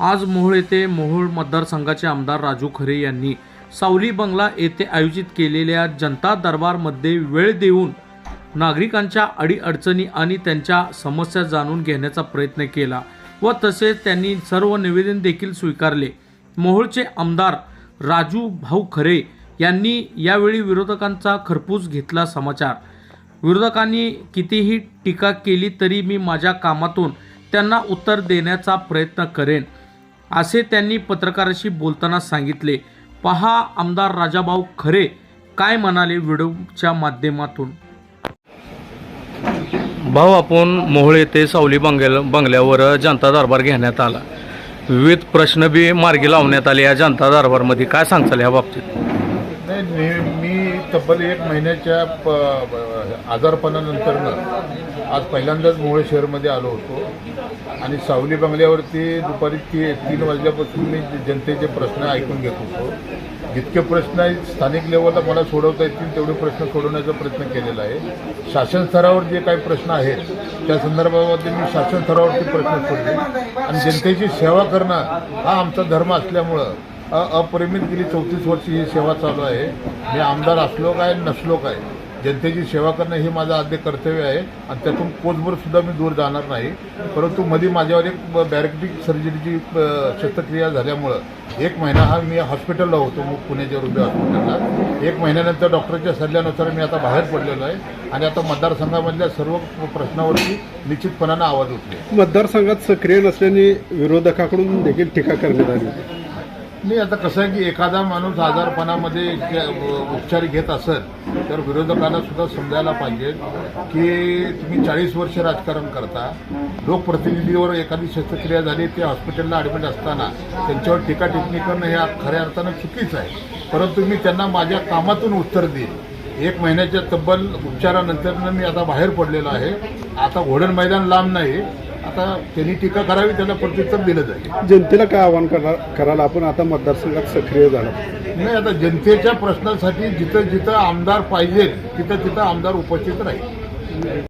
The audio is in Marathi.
आज मोहोळ येथे मोहोळ मतदारसंघाचे आमदार राजू खरे यांनी सावली बंगला येथे आयोजित केलेल्या जनता दरबारमध्ये वेळ देऊन नागरिकांच्या अडीअडचणी आणि त्यांच्या समस्या जाणून घेण्याचा प्रयत्न केला व तसेच त्यांनी सर्व निवेदन देखील स्वीकारले. मोहोळचे आमदार राजू भाऊ खरे यांनी यावेळी विरोधकांचा खरपूस घेतला समाचार. विरोधकांनी कितीही टीका केली तरी मी माझ्या कामातून त्यांना उत्तर देण्याचा प्रयत्न करेन असे त्यांनी पत्रकाराशी बोलताना सांगितले. पहा आमदार राजाभाऊ खरे काय म्हणाले व्हिडिओच्या माध्यमातून? भाऊ आपण मोहळे ते सावली बंगल बंगल्यावर जनता दरबार घेण्यात आला. विविध प्रश्न बी मार्गी लावण्यात आले या जनता दरबारमध्ये. काय सांगताल या बाबतीत? नाही मी मी तब्बल एक महिन्याच्या प आजारपणानंतरनं आज पहिल्यांदाच मुळे शहरमध्ये आलो होतो. आणि सावली बंगल्यावरती दुपारी ती तीन वाजल्यापासून मी जनतेचे प्रश्न ऐकून घेत होतो. जितके प्रश्न आहेत स्थानिक लेवलला मला सोडवता येतील तेवढे प्रश्न सोडवण्याचा प्रयत्न केलेला आहे. शासन स्तरावर जे काही प्रश्न आहेत त्या संदर्भामध्ये मी शासन स्तरावरती प्रश्न सोडले आणि जनतेची सेवा करणं हा आमचा धर्म असल्यामुळं अपरिमित गेली चौतीस वर्षी ही सेवा चालू आहे. मी आमदार असलो काय नसलो काय जनतेची सेवा करणं हे माझं आद्य कर्तव्य आहे आणि त्यातून कोचभर सुद्धा मी दूर जाणार नाही. परंतु मध्ये माझ्यावर एक बॅरेक्टिक सर्जरीची शस्त्रक्रिया झाल्यामुळं एक महिना हा मी हॉस्पिटलला होतो मग पुण्याच्या रुबे हॉस्पिटलला एक महिन्यानंतर डॉक्टरच्या सल्ल्यानुसार मी आता बाहेर पडलेलो आहे आणि आता मतदारसंघामधल्या सर्व प्रश्नावरती निश्चितपणानं आवाज उठले मतदारसंघात सक्रिय नसल्याने विरोधकाकडून देखील टीका करण्यात आली. नाही आता कसं आहे की एखादा माणूस आजारपणामध्ये उपचार घेत असेल तर विरोधकांना सुद्धा समजायला पाहिजे की तुम्ही चाळीस वर्ष राजकारण करता लोकप्रतिनिधीवर एखादी शस्त्रक्रिया झाली ते हॉस्पिटलला ॲडमिट असताना त्यांच्यावर टीका टिप्पणी करणं हे खऱ्या अर्थानं चुकीचं आहे. परंतु मी त्यांना माझ्या कामातून उत्तर देईन. एक महिन्याच्या तब्बल उपचारानंतर मी आता बाहेर पडलेलो आहे. आता घोडण मैदान लांब नाही आता त्यांनी टीका करावी त्याला प्रत्युत्तर दिलं जाईल. जनतेला काय आवाहन करा करायला आपण आता मतदारसंघात सक्रिय झालो. नाही आता जनतेच्या प्रश्नासाठी जिथं जिथं आमदार पाहिजे तिथं तिथं आमदार उपस्थित राहील.